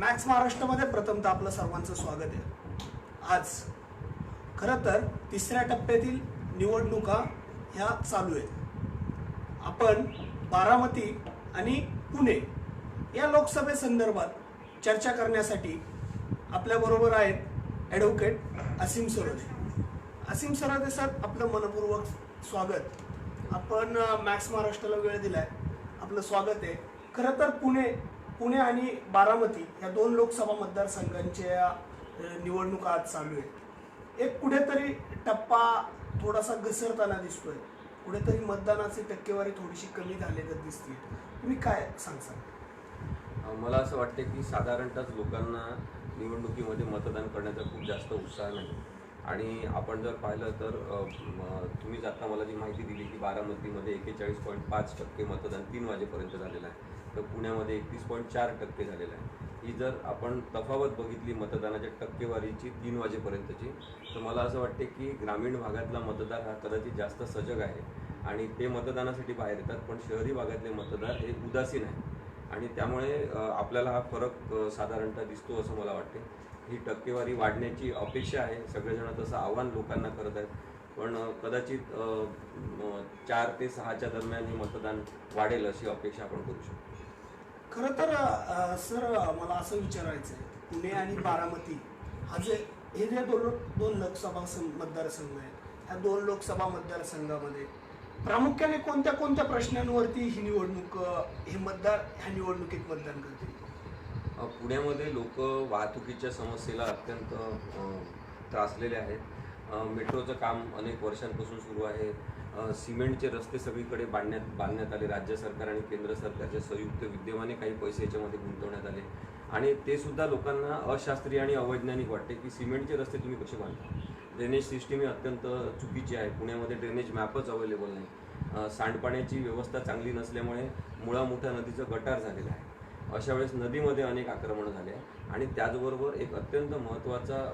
Max महाराष्ट्रामध्ये प्रथमतः आपलं सर्वांचं स्वागत आहे. आज खरं तर तिसऱ्या टप्प्यातील निवडणुका ह्या चालू आहेत. आपण बारामती आणि पुणे या लोकसभेसंदर्भात चर्चा करण्यासाठी आपल्याबरोबर आहेत ॲडव्होकेट असीम सरोदे. असीम सरोदे सर आपलं मनपूर्वक स्वागत. आपण मॅक्स महाराष्ट्राला वेळ दिला आहे आपलं स्वागत आहे. खरं तर पुणे पुणे आणि बारामती या दोन लोकसभा मतदारसंघांच्या निवडणुका आज चालू आहेत. एक कुठेतरी टप्पा थोडासा घसरताना दिसतोय. कुठेतरी मतदानाची टक्केवारी थोडीशी कमी झालेली दिसते. तुम्ही काय सांगसाल? मला असं वाटते की साधारणतः लोकांना निवडणुकीमध्ये मतदान करण्याचा खूप जास्त उत्साह नाही. आणि आपण जर पाहिलं तर तुम्ही तुम्हीच आता मला जी माहिती दिली की बारामतीमध्ये एकेचाळीस पॉईंट पाच टक्के मतदान तीन वाजेपर्यंत झालेलं आहे. तर पुण्यामध्ये एकतीस पॉईंट चार टक्के झालेलं आहे. ही जर आपण तफावत बघितली मतदानाच्या टक्केवारीची तीन वाजेपर्यंतची तर मला असं वाटते की ग्रामीण भागातला मतदार हा कदाचित जास्त सजग आहे आणि ते मतदानासाठी बाहेर येतात पण शहरी भागातले मतदार हे उदासीन आहे आणि त्यामुळे आपल्याला हा फरक साधारणतः दिसतो असं मला वाटते. ही टक्केवारी वाढण्याची अपेक्षा आहे. सगळेजण तसं आव्हान लोकांना करत आहेत. पण कदाचित चार ते सहाच्या दरम्यान हे मतदान वाढेल अशी अपेक्षा आपण करू शकतो. खरं तर अ, सर मला असं विचारायचं आहे पुणे आणि बारामती हा जे हे जे दोन दोन लोकसभा सं- मतदारसंघ आहेत ह्या दोन लोकसभा मतदारसंघामध्ये प्रामुख्याने कोणत्या कोणत्या प्रश्नांवरती ही निवडणूक अ, हे मतदार ह्या निवडणुकीत मतदान करतील? अ, पुण्यामध्ये लोक वाहतुकीच्या समस्येला अत्यंत अ, त्रासलेले आहेत. अ, मेट्रोचं काम अनेक वर्षांपासून सुरू आहे. सिमेंटचे रस्ते सगळीकडे बांधण्यात बांधण्यात आले. राज्य सरकार आणि केंद्र सरकारच्या संयुक्त विद्यमाने काही पैसे याच्यामध्ये गुंतवण्यात आले. आणि ते सुद्धा लोकांना अशास्त्रीय आणि अवैज्ञानिक वाटते की सिमेंटचे रस्ते तुम्ही कसे बांधता? ड्रेनेज सिस्टीम ही अत्यंत चुकीची आहे. पुण्यामध्ये ड्रेनेज मॅपच अवेलेबल नाही. सांडपाण्याची व्यवस्था चांगली नसल्यामुळे मुळा मोठ्या नदीचं गटार झालेलं आहे. अशा वेळेस नदीमध्ये अनेक आक्रमणं झाले. आहे आणि त्याचबरोबर एक अत्यंत महत्त्वाचा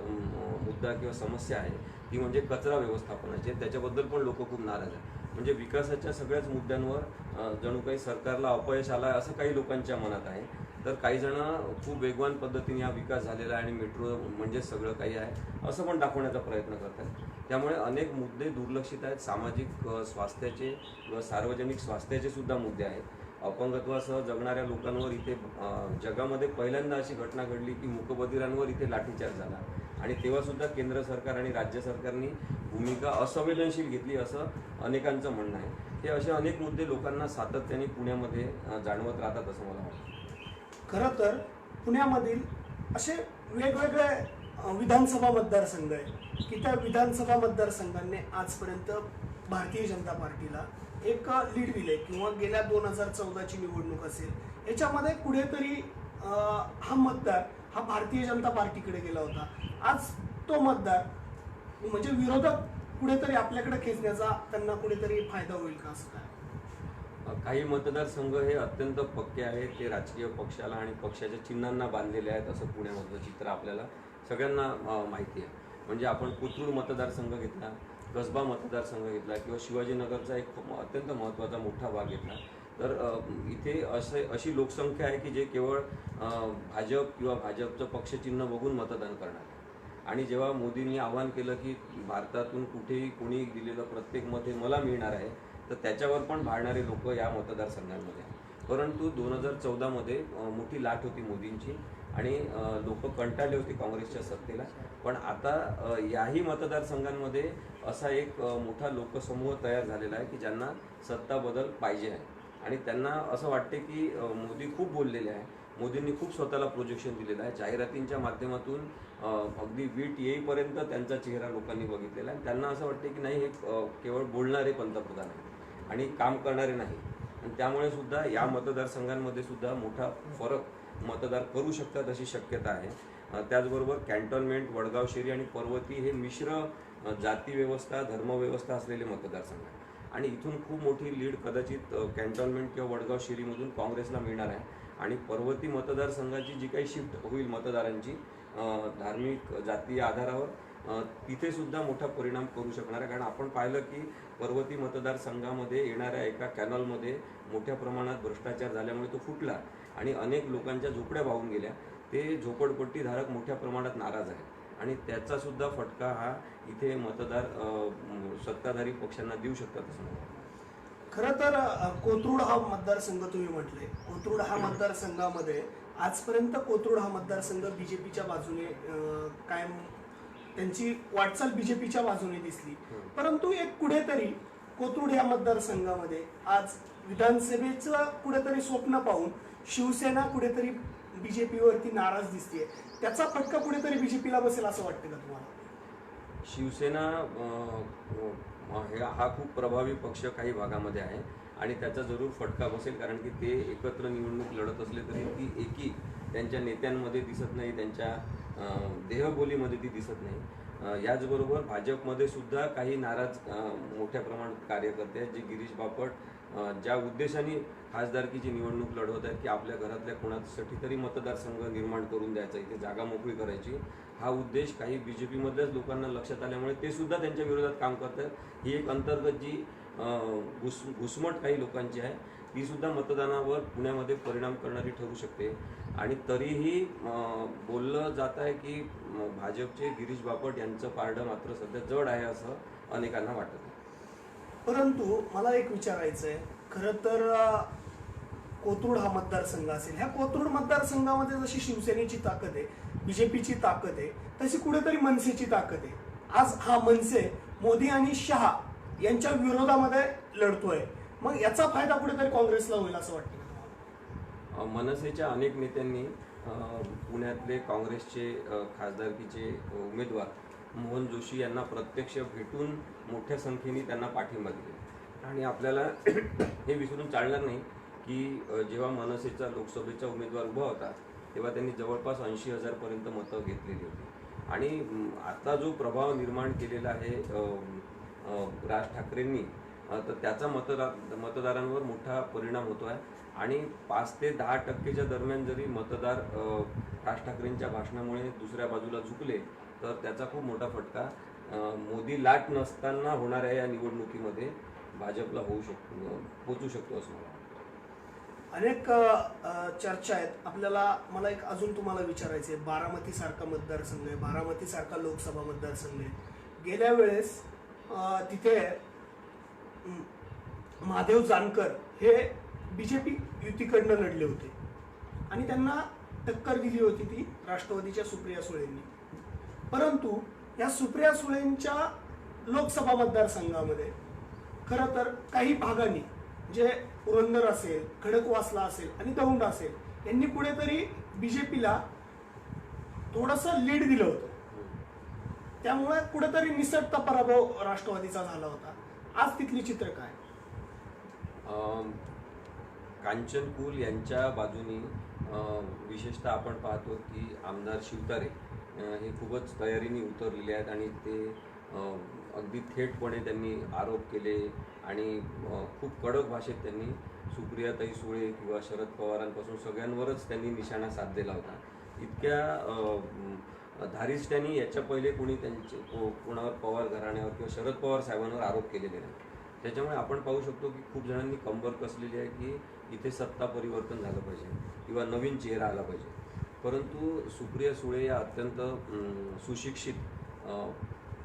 मुद्दा किंवा समस्या आहे ती म्हणजे कचरा व्यवस्थापनाची. त्याच्याबद्दल पण लोक खूप नाराज आहेत. म्हणजे विकासाच्या सगळ्याच मुद्द्यांवर जणू काही सरकारला अपयश आला आहे असं काही लोकांच्या मनात आहे. तर काही जण खूप वेगवान पद्धतीने हा विकास झालेला आहे आणि मेट्रो म्हणजे सगळं काही आहे असं पण दाखवण्याचा प्रयत्न करत आहेत त्यामुळे अनेक मुद्दे दुर्लक्षित आहेत. सामाजिक स्वास्थ्याचे किंवा सार्वजनिक स्वास्थ्याचे सुद्धा मुद्दे आहेत. अपंगत्वासह जगणाऱ्या लोकांवर इथे जगामध्ये पहिल्यांदा अशी घटना घडली की मुकबधिरांवर इथे लाठीचार्ज झाला. आणि तेव्हासुद्धा केंद्र सरकार आणि राज्य सरकारनी भूमिका असंवेदनशील घेतली असं अनेकांचं म्हणणं आहे. हे असे अनेक मुद्दे लोकांना सातत्याने पुण्यामध्ये जाणवत राहतात असं मला वाटतं. खरं तर पुण्यामधील असे वेगवेगळे विधानसभा मतदारसंघ आहे की त्या विधानसभा मतदारसंघांनी आजपर्यंत भारतीय जनता पार्टीला एक लीड दिले किंवा गेल्या दोन हजार चौदाची निवडणूक असेल याच्यामध्ये कुठेतरी हा मतदार हा भारतीय जनता पार्टीकडे गेला होता. आज तो मतदार म्हणजे विरोधक कुठेतरी आपल्याकडे खेचण्याचा त्यांना कुठेतरी फायदा होईल का असं काय? काही मतदारसंघ हे अत्यंत पक्के आहेत ते राजकीय पक्षाला आणि पक्षाच्या चिन्हांना बांधलेले आहेत असं पुण्यामधलं चित्र आपल्याला सगळ्यांना माहिती आहे. म्हणजे आपण कोथरूड मतदारसंघ घेतला कसबा मतदारसंघ घेतला किंवा शिवाजीनगरचा एक खूप अत्यंत महत्त्वाचा मोठा भाग घेतला तर इथे असे अशी लोकसंख्या आहे की जे केवळ भाजप किंवा भाजपचं पक्षचिन्ह बघून मतदान करणार आणि जेव्हा मोदींनी आवाहन केलं की भारतातून कुठेही कोणी दिलेलं प्रत्येक मत हे मला मिळणार आहे तर त्याच्यावर पण भाडणारे लोक या मतदारसंघांमध्ये आहेत. परंतु दोन हजार चौदामध्ये मोठी लाट होती मोदींची आणि लोक कंटाळले होते काँग्रेसच्या सत्तेला. पण आता याही मतदारसंघांमध्ये असा एक मोठा लोकसमूह तयार झालेला आहे की ज्यांना सत्ता बदल पाहिजे आहे. आणि त्यांना असं वाटते की मोदी खूप बोललेले आहे. मोदींनी खूप स्वतःला प्रोजेक्शन दिलेलं आहे. जाहिरातींच्या माध्यमातून अगदी वीट येईपर्यंत त्यांचा चेहरा लोकांनी बघितलेला आहे. त्यांना असं वाटते की नाही हे केवळ बोलणारे पंतप्रधान आहे आणि काम करणारे नाही. त्यामुळे सुद्धा या मतदारसंघांमध्ये सुद्धा मोठा फरक मतदार करू शकतात अशी शक्यता आहे. त्याचबरोबर कॅन्टॉनमेंट वडगाव शेरी आणि पर्वती हे मिश्र जातीव्यवस्था जाती व्यवस्था धर्मव्यवस्था असलेले मतदारसंघ आहे आणि इथून खूप मोठी लीड कदाचित कॅन्टॉनमेंट किंवा वडगाव शेरीमधून काँग्रेसला मिळणार आहे. आणि पर्वती मतदारसंघाची जी काही शिफ्ट होईल मतदारांची धार्मिक जातीय आधारावर तिथे सुद्धा मोठा परिणाम करू शकणार आहे. कारण आपण पाहिलं की पर्वती मतदारसंघामध्ये येणाऱ्या एका कॅनलमध्ये मोठ्या प्रमाणात भ्रष्टाचार झाल्यामुळे तो फुटला आणि अनेक लोकांच्या झोपड्या वाहून गेल्या. ते झोपडपट्टीधारक मोठ्या प्रमाणात नाराज आहेत. आणि त्याचा सुद्धा फटका हा इथे मतदार सत्ताधारी पक्षांना देऊ शकतात असं खरं तर कोथरूड हा मतदारसंघ तुम्ही म्हटले. कोथरूड हा मतदारसंघामध्ये आजपर्यंत कोथरूड हा मतदारसंघ बीजेपीच्या बाजूने कायम त्यांची वाटचाल बीजेपीच्या बाजूने दिसली. परंतु एक कुठेतरी कोथरूड या मतदारसंघामध्ये आज विधानसभेचं कुठेतरी स्वप्न पाहून शिवसेना कुठेतरी बीजेपीवरती नाराज दिसते त्याचा फटका कुठेतरी बीजेपीला बसेल असं वाटतं का तुम्हाला? शिवसेना हे खूप प्रभावी पक्ष काही भागामध्ये आहे आणि त्याचा जरूर फटका बसेल कारण की ते एकत्र निवडणूक लढत असले तरी ती एकी त्यांच्या नेत्यांमध्ये दिसत नाही त्यांच्या देहबोलीमध्ये ती दिसत नाही. याचबरोबर भाजपमध्ये सुद्धा काही नाराज मोठ्या प्रमाणात कार्यकर्ते आहेत जे गिरीश बापट ज्या उद्देशाने खासदारकीची निवडणूक लढवत आहेत की आपल्या घरातल्या कोणासाठी तरी मतदारसंघ निर्माण करून द्यायचा इथे जागा मोकळी करायची. हा उद्देश काही बी जे पीमधल्याच लोकांना लक्षात आल्यामुळे ते सुद्धा त्यांच्या विरोधात काम करतात ही एक अंतर्गत जी घुस घुसमट काही लोकांची आहे ती सुद्धा मतदानावर पुण्यामध्ये परिणाम करणारी ठरू शकते. आणि तरीही बोललं जात आहे की भाजपचे गिरीश बापट यांचं पारडं मात्र सध्या जड आहे असं अनेकांना वाटत. आहे परंतु मला एक विचारायचं आहे खरं तर कोथरूड हा मतदारसंघ असेल. ह्या कोथरूड मतदारसंघामध्ये जशी शिवसेनेची ताकद आहे बीजेपीची ताकद आहे तशी कुठेतरी मनसेची ताकद आहे. आज हा मनसे मोदी आणि शहा यांच्या विरोधामध्ये लढतोय. मग याचा फायदा कुठेतरी काँग्रेसला होईल असं वाटतं? मनसेच्या अनेक नेत्यांनी पुण्यातले काँग्रेसचे खासदारकीचे उमेदवार मोहन जोशी यांना प्रत्यक्ष भेटून मोठ्या संख्येने त्यांना पाठिंबा दिले. आणि आपल्याला हे विसरून चालणार नाही की जेव्हा मनसेचा लोकसभेचा उमेदवार उभा होता तेव्हा त्यांनी जवळपास ऐंशी हजारपर्यंत मतं घेतलेली होती. आणि आता जो प्रभाव निर्माण केलेला आहे राज ठाकरेंनी तर त्याचा मतदार मतदारांवर मोठा परिणाम होतो आहे आणि पाच ते दहा टक्केच्या दरम्यान जरी मतदार राज ठाकरेंच्या भाषणामुळे दुसऱ्या बाजूला झुकले तर त्याचा खूप मोठा फटका मोदी लाट नसताना होणाऱ्या या निवडणुकीमध्ये भाजपला होऊ शकतो पोचू शकतो असं मला अनेक चर्चा आहेत. आपल्याला मला एक अजून तुम्हाला विचारायचं आहे. बारामती सारखा मतदारसंघ आहे बारामती सारखा लोकसभा मतदारसंघ आहे. गेल्या वेळेस तिथे महादेव जानकर हे बीजेपी युतीकडनं लढले होते. आणि त्यांना टक्कर दिली होती ती राष्ट्रवादीच्या सुप्रिया सुळेंनी. परंतु या सुप्रिया सुळेंच्या लोकसभा मतदारसंघामध्ये खरं तर काही भागांनी जे पुरंदर असेल खडकवासला असेल आणि दौंड असेल यांनी कुठेतरी बीजेपीला थोडंसं लीड दिलं होतं. त्यामुळे कुठेतरी निसटता पराभव राष्ट्रवादीचा झाला होता. आज तिथली चित्र काय? कांचनकुल यांच्या बाजूनी विशेषतः आपण पाहतो की आमदार शिवतारे हे खूपच तयारीने उतरलेले आहेत आणि ते अगदी थेटपणे त्यांनी आरोप केले आणि खूप कडक भाषेत त्यांनी सुप्रियाताई सुळे किंवा शरद पवारांपासून सगळ्यांवरच त्यांनी निशाणा साधलेला होता. इतक्या अम, धारिष्ट्यांनी याच्या पहिले कोणी त्यांचे को- कोणावर पवार घराण्यावर किंवा शरद पवार साहेबांवर आरोप केलेले नाही त्याच्यामुळे आपण पाहू शकतो की खूप जणांनी कंबर कसलेली आहे की इथे सत्ता परिवर्तन झालं पाहिजे किंवा नवीन चेहरा आला पाहिजे. परंतु सुप्रिया सुळे या अत्यंत सुशिक्षित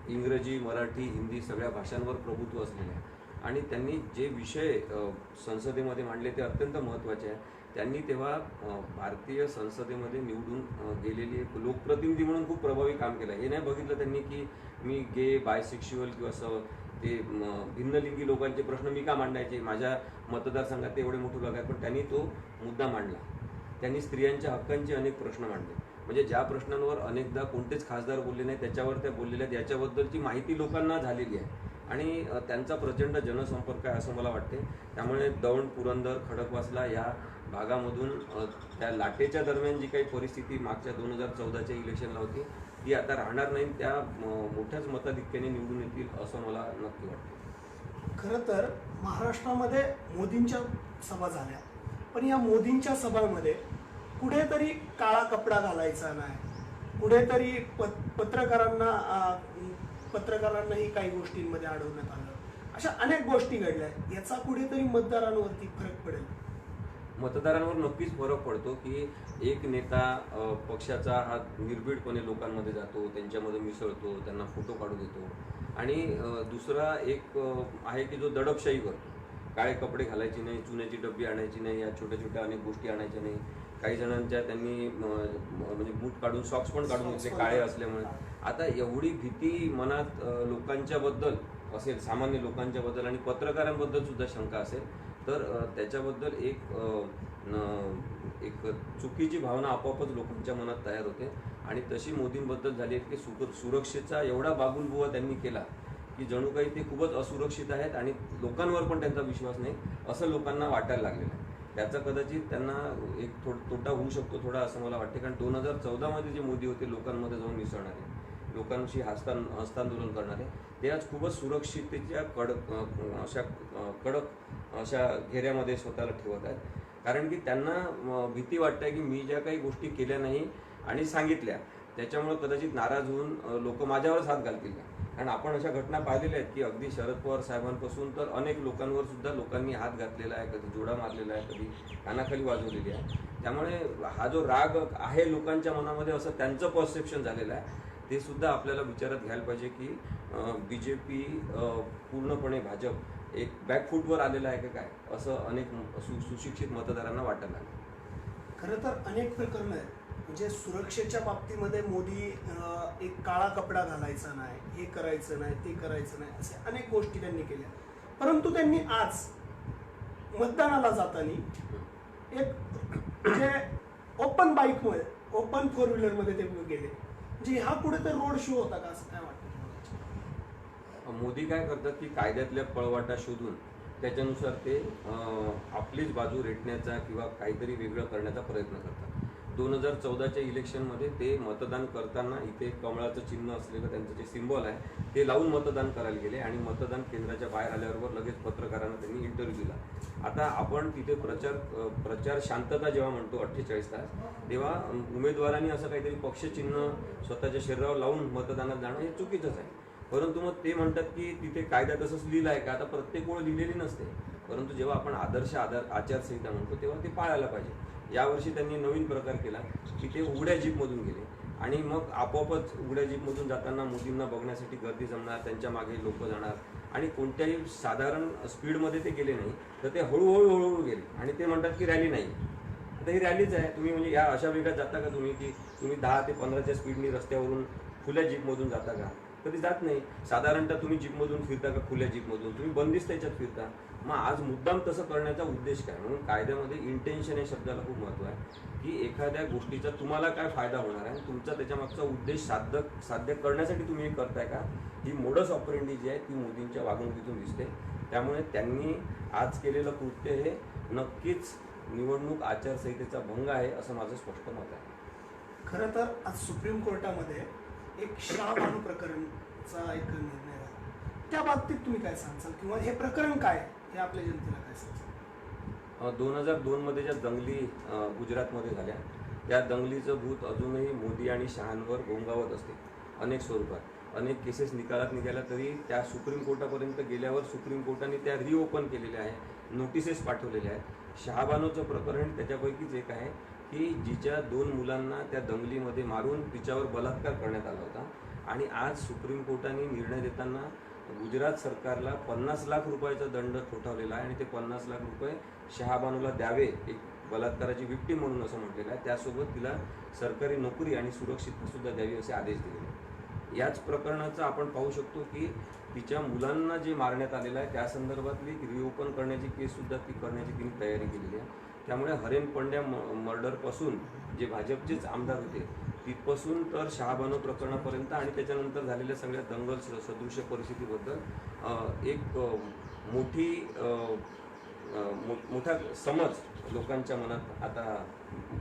इंग्रजी मराठी हिंदी सगळ्या भाषांवर प्रभुत्व असलेले आहे आणि त्यांनी जे विषय संसदेमध्ये मांडले ते अत्यंत महत्त्वाचे आहे त्यांनी तेव्हा भारतीय संसदेमध्ये निवडून गेलेली एक लोकप्रतिनिधी म्हणून खूप प्रभावी काम केलं. हे नाही बघितलं त्यांनी की मी गे बायसेक्शुअल किंवा असं ते भिन्नलिंगी लोकांचे प्रश्न मी का मांडायचे? माझ्या मतदारसंघात एवढे मोठे लोक आहेत पण त्यांनी तो मुद्दा मांडला. त्यांनी स्त्रियांच्या हक्कांचे अनेक प्रश्न मांडले. म्हणजे ज्या प्रश्नांवर अनेकदा कोणतेच खासदार बोलले नाही त्याच्यावर त्या बोललेल्या आहेत याच्याबद्दलची माहिती लोकांना झालेली आहे. आणि त्यांचा प्रचंड जनसंपर्क आहे असं मला वाटते. त्यामुळे दौंड पुरंदर खडकवासला या भागामधून त्या लाटेच्या दरम्यान जी काही परिस्थिती मागच्या दोन हजार चौदाच्या इलेक्शनला होती ती आता राहणार नाही त्या मोठ्याच मताधिक्याने निवडून येतील असं मला नक्की वाटतं. खरं तर महाराष्ट्रामध्ये मोदींच्या सभा झाल्या. पण या मोदींच्या सभांमध्ये कुठेतरी काळा कपडा घालायचा नाही. कुठेतरी पत पत्रकारांना पत्रकारांनाही काही गोष्टींमध्ये अडवण्यात आलं. अशा अनेक गोष्टी घडल्या. याचा कुठेतरी मतदारांवरती फरक पडेल. मतदारांवर नक्कीच फरक पडतो की एक नेता पक्षाचा हा निर्भीडपणे लोकांमध्ये जातो त्यांच्यामध्ये मिसळतो त्यांना फोटो काढू देतो. आणि दुसरा एक आहे की जो दडपशाही करतो. काळे कपडे घालायचे नाही चुन्याची डब्बी आणायची नाही या छोट्या छोट्या अनेक गोष्टी आणायच्या नाही. काही जणांच्या त्यांनी म्हणजे बूट काढून सॉक्स पण काढून घेतले काळे. असल्यामुळे. आता एवढी भीती मनात अ, लोकांच्या बद्दल असेल सामान्य लोकांच्या बद्दल आणि पत्रकारांबद्दल सुद्धा शंका असेल तर त्याच्याबद्दल एक एक चुकीची भावना आपोआपच लोकांच्या मनात तयार होते. आणि तशी मोदींबद्दल झाली आहे की सुर- सुरक्षेचा एवढा बागुलबुवा त्यांनी केला की जणू काही ते खूपच असुरक्षित आहेत आणि लोकांवर पण त्यांचा विश्वास नाही असं लोकांना वाटायला लागलेलं आहे. त्याचा कदाचित त्यांना एक थो तोटा होऊ शकतो थोडा असं मला वाटते. कारण दोन हजार चौदामध्ये जे मोदी होते लोकांमध्ये जाऊन मिसळणारे. लोकांशी हस्तां हस्तांदोलन करणारे. ते आज खूपच सुरक्षिततेच्या कडक अशा कडक अशा घेऱ्यामध्ये स्वतःला ठेवत आहेत. कारण की त्यांना भीती वाटते की मी ज्या काही गोष्टी केल्या नाही आणि सांगितल्या त्याच्यामुळे कदाचित नाराज होऊन लोक माझ्यावरच हात घालतील. का कारण आपण अशा घटना पाहिलेल्या आहेत की अगदी शरद पवार साहेबांपासून तर अनेक लोकांवर सुद्धा लोकांनी हात घातलेला आहे कधी जोडा मारलेला आहे कधी कानाखाली वाजवलेली आहे. त्यामुळे हा जो राग आहे लोकांच्या मनामध्ये असं त्यांचं परसेप्शन झालेलं आहे. ते सुद्धा आपल्याला विचारात घ्यायला पाहिजे की बी जे पी पूर्णपणे भाजप एक बॅकफूटवर आलेलं आहे का काय? असं अनेक सु- सुशिक्षित मतदारांना वाटायला लागलं. खरं तर अनेक प्रकरणं आहेत. म्हणजे सुरक्षेच्या बाबतीमध्ये मोदी एक काळा कपडा घालायचा नाही हे करायचं नाही ते करायचं नाही असे अनेक गोष्टी त्यांनी केल्या. परंतु त्यांनी आज मतदानाला जाताना एक म्हणजे ओपन बाईकमध्ये ओपन फोर व्हीलरमध्ये ते गेले. म्हणजे हा पुढे तर रोड शो होता का? असं काय वाटतं मोदी काय करतात की कायद्यातल्या पळवाटा शोधून त्याच्यानुसार ते आपलीच बाजू रेटण्याचा किंवा काहीतरी वेगळं करण्याचा प्रयत्न करतात. दोन हजार चौदाच्या इलेक्शनमध्ये ते मतदान करताना इथे कमळाचं चिन्ह असलेलं त्यांचं जे सिम्बॉल आहे ते लावून मतदान करायला गेले आणि मतदान केंद्राच्या बाहेर आल्याबरोबर लगेच पत्रकारांना त्यांनी इंटरव्ह्यू दिला. आता आपण तिथे प्रचार प्रचार शांतता जेव्हा म्हणतो अठ्ठेचाळीस तास तेव्हा उमेदवारांनी असं काहीतरी पक्षचिन्ह स्वतःच्या शरीरावर लावून मतदानात जाणं हे चुकीचंच आहे. परंतु मग ते म्हणतात की तिथे कायदा तसंच लिहिलं आहे का? आता प्रत्येक ओळ लिहिलेली नसते. परंतु जेव्हा आपण आदर्श आधार आचारसंहिता म्हणतो तेव्हा ते पाळायला पाहिजे. यावर्षी त्यांनी नवीन प्रकार केला की ते उघड्या जीपमधून गेले. आणि मग आपोआपच उघड्या जीपमधून जाताना मोदींना बघण्यासाठी गर्दी जमणार त्यांच्या मागे लोक जाणार. आणि कोणत्याही साधारण स्पीडमध्ये ते गेले नाही तर ते हळूहळू हळूहळू गेले. आणि ते म्हणतात की रॅली नाही. आता ही रॅलीच आहे. तुम्ही म्हणजे या अशा वेगात जाता का तुम्ही की तुम्ही दहा ते पंधराच्या स्पीडनी रस्त्यावरून खुल्या जीपमधून जाता का? कधी जात नाही. साधारणतः तुम्ही जीपमधून फिरता का खुल्या जीपमधून? तुम्ही बंदिस्त त्याच्यात फिरता. मग आज मुद्दाम तसं करण्याचा उद्देश काय? म्हणून कायद्यामध्ये इंटेन्शन या शब्दाला खूप महत्त्व आहे की एखाद्या गोष्टीचा तुम्हाला काय फायदा होणार आहे तुमचा त्याच्यामागचा उद्देश साध्य साध्य करण्यासाठी तुम्ही हे करताय का? ही मोडस ऑपरेंडी जी आहे ती मोदींच्या वागणुकीतून दिसते. त्यामुळे त्यांनी आज केलेलं कृत्य हे नक्कीच निवडणूक आचारसंहितेचा भंग आहे असं माझं स्पष्ट मत आहे. खरं तर आज सुप्रीम कोर्टामध्ये एक शाहबानू प्रकरणचा एक निर्णय झाला. त्या बाबतीत तुम्ही काय सांगाल किंवा हे प्रकरण काय आहे? हे आपल्या जनतेला काय सांगतो दोन हजार दोनमध्ये ज्या दंगली गुजरातमध्ये झाल्या त्या दंगलीचं भूत अजूनही मोदी आणि शहांवर घोंगावत असते. अनेक स्वरूपात. अनेक केसेस निकालात निघाल्या तरी त्या सुप्रीम कोर्टापर्यंत गेल्यावर सुप्रीम कोर्टाने त्या रिओपन केलेल्या आहे नोटिसेस पाठवलेल्या आहेत. शहाबानोचं प्रकरण त्याच्यापैकीच एक आहे की जिच्या दोन मुलांना त्या दंगलीमध्ये मारून तिच्यावर बलात्कार करण्यात आला होता. आणि आज सुप्रीम कोर्टाने निर्णय देताना गुजरात सरकारला पन्नास लाख रुपयाचा दंड ठोठावलेला आहे आणि ते पन्नास लाख रुपये शहाबानूला द्यावे एक बलात्काराची विक्टी म्हणून असं म्हटलेलं आहे. त्यासोबत तिला सरकारी नोकरी आणि सुरक्षितता सुद्धा द्यावी असे आदेश दिलेले याच प्रकरणाचं आपण पाहू शकतो की तिच्या मुलांना जे मारण्यात आलेलं आहे त्या संदर्भातली रिओपन करण्याची केस सुद्धा ती करण्याची तिने तयारी केलेली आहे. त्यामुळे हरेन पंड्या म- मर्डरपासून जे भाजपचेच आमदार होते तिथपासून तर शहाबानो प्रकरणापर्यंत आणि त्याच्यानंतर झालेल्या सगळ्या दंगल स- परिस्थितीबद्दल एक मोठी मो- मोठा समज लोकांच्या मनात आता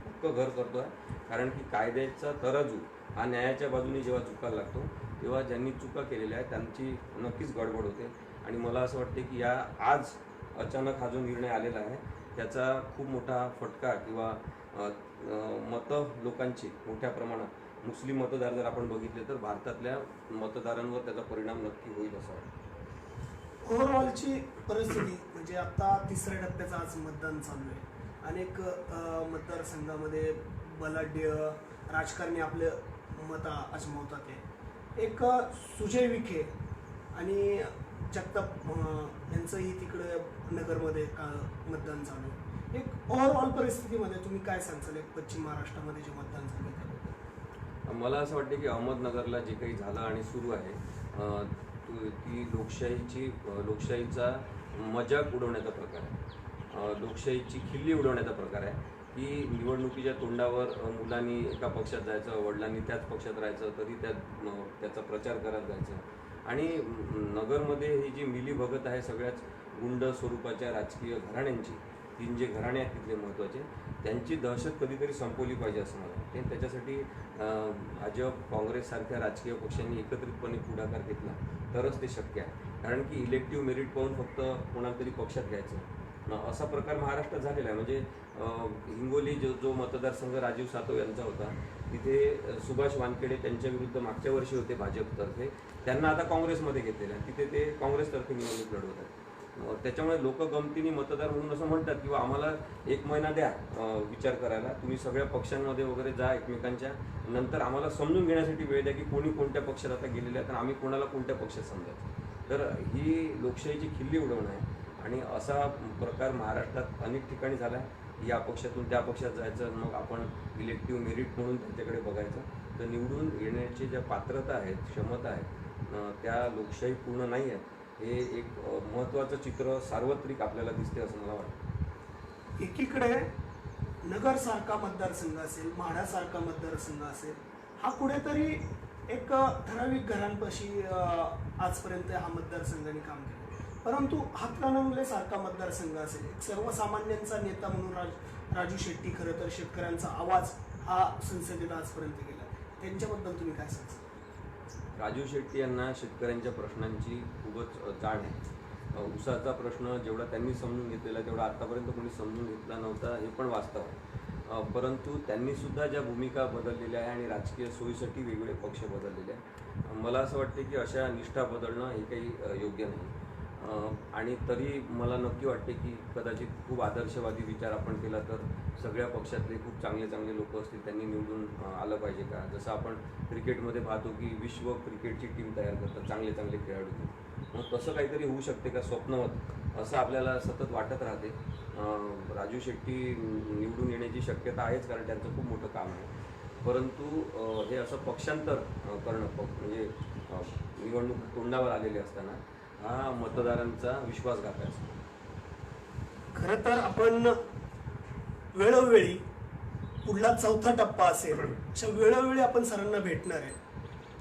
पक्क घर करतो आहे कारण की कायद्याचा तराजू हा न्यायाच्या बाजूने जेव्हा चुका लागतो तेव्हा ज्यांनी चुका केलेल्या आहेत त्यांची नक्कीच गडबड होते. आणि मला असं वाटते की या आज अचानक हा जो निर्णय आलेला आहे त्याचा खूप मोठा फटका किंवा मतं लोकांची मोठ्या प्रमाणात. मुस्लिम मतदार जर आपण बघितले तर भारतातल्या मतदारांवर त्याचा परिणाम नक्की होईल असं वाटतं. ओव्हरऑलची परिस्थिती म्हणजे आता तिसऱ्या टप्प्याचं आज मतदान चालू आहे. अनेक मतदारसंघामध्ये बलाढ्य राजकारणी आपले मतं आजमावतात आहे एक सुजय विखे आणि जगताप यांचंही तिकडे नगरमध्ये का मतदान चालू आहे. एक ओव्हरऑल परिस्थितीमध्ये तुम्ही काय सांगाल एक पश्चिम महाराष्ट्रामध्ये जे मतदान झालं त्याबद्दल मला असं वाटतं की अहमदनगरला जे काही झालं आणि सुरू आहे ती लोकशाहीची लोकशाहीचा मजाक उडवण्याचा प्रकार आहे. लोकशाहीची खिल्ली उडवण्याचा प्रकार आहे की निवडणुकीच्या तोंडावर मुलांनी एका पक्षात जायचं वडिलांनी त्याच पक्षात राहायचं तरी त्या त्याचा प्रचार करत जायचं. आणि नगरमध्ये ही जी मिलीभगत आहे सगळ्याच गुंड स्वरूपाच्या राजकीय घराण्यांची तीन जे घराणे आहेत तिथले महत्त्वाचे त्यांची दहशत कधीतरी संपवली पाहिजे असं मला वाटते त्याच्यासाठी भाजप काँग्रेससारख्या राजकीय पक्षांनी एकत्रितपणे पुढाकार घेतला तरच ते शक्य आहे. कारण की इलेक्टिव्ह मेरिट पाहून फक्त कोणाला तरी पक्षात घ्यायचं असा प्रकार महाराष्ट्रात झालेला आहे. म्हणजे हिंगोली जो जो मतदारसंघ राजीव सातव यांचा होता तिथे सुभाष वानखेडे त्यांच्या विरुद्ध मागच्या वर्षी होते भाजपतर्फे. त्यांना आता काँग्रेसमध्ये घेतलेलं आहे. तिथे ते काँग्रेसतर्फे निवडणूक लढवत आहेत त्याच्यामुळे लोक गमतीने मतदार म्हणून असं म्हणतात किंवा आम्हाला एक महिना द्या विचार करायला. तुम्ही सगळ्या पक्षांमध्ये वगैरे जा एकमेकांच्या. नंतर आम्हाला समजून घेण्यासाठी वेळ द्या की कोणी कोणत्या पक्षात आता गेलेले आहेत आणि आम्ही कोणाला कोणत्या पक्षात समजायचं तर ही लोकशाहीची खिल्ली उडवणं आहे. आणि असा प्रकार महाराष्ट्रात अनेक ठिकाणी झाला आहे. या पक्षातून त्या पक्षात जायचं मग आपण इलेक्टिव्ह मेरिट म्हणून त्यांच्याकडे बघायचं. तर निवडून येण्याची ज्या पात्रता आहेत क्षमता आहेत त्या लोकशाही पूर्ण नाही आहेत. हे एक महत्त्वाचं चित्र सार्वत्रिक आपल्याला दिसते असं मला वाटतं. एकीकडे नगर सारखा मतदारसंघ असेल माढा मतदारसंघ असेल हा कुठेतरी एक ठराविक घरांपाशी आजपर्यंत हा मतदारसंघाने काम केलं. परंतु हातकणंगले सारखा मतदारसंघ असेल एक सर्वसामान्यांचा नेता म्हणून राज राजू शेट्टी खरं तर शेतकऱ्यांचा आवाज हा संसदेत आजपर्यंत गेला. त्यांच्याबद्दल तुम्ही काय सांगता? राजू शेट्टी यांना शेतकऱ्यांच्या प्रश्नांची खूपच जाण आहे. ऊसाचा प्रश्न जेवढा त्यांनी समजून घेतलेला तेवढा आतापर्यंत कोणी समजून घेतला नव्हता हे पण वास्तव आहे. परंतु त्यांनीसुद्धा ज्या भूमिका बदललेल्या आहे आणि राजकीय सोयीसाठी वेगवेगळे पक्ष बदललेले आहे मला असं वाटते की अशा निष्ठा बदलणं हे काही योग्य नाही. आणि तरी मला नक्की वाटते की कदाचित खूप आदर्शवादी विचार आपण केला तर सगळ्या पक्षातले खूप चांगले चांगले लोक असतील त्यांनी निवडून आलं पाहिजे का? जसं आपण क्रिकेटमध्ये पाहतो की विश्व क्रिकेटची टीम तयार करतात चांगले चांगले खेळाडू मग तसं काहीतरी होऊ शकते का स्वप्नवत? असं आपल्याला सतत वाटत राहते. राजू शेट्टी निवडून येण्याची शक्यता आहेच कारण त्यांचं खूप मोठं काम आहे. परंतु हे असं पक्षांतर करणं म्हणजे निवडणूक तोंडावर आलेले असताना हा मतदारांचा विश्वासघात आहे. खरं तर आपण वेळोवेळी पुढला चौथा टप्पा असेल अशा वेळोवेळी आपण सरांना भेटणार आहे.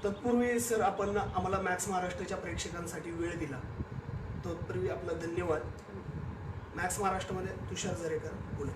तत्पूर्वी सर आपण आम्हाला मॅक्स महाराष्ट्राच्या प्रेक्षकांसाठी वेळ दिला. तत्पूर्वी आपला धन्यवाद. मॅक्स महाराष्ट्रामध्ये तुषार झरेकर पुणे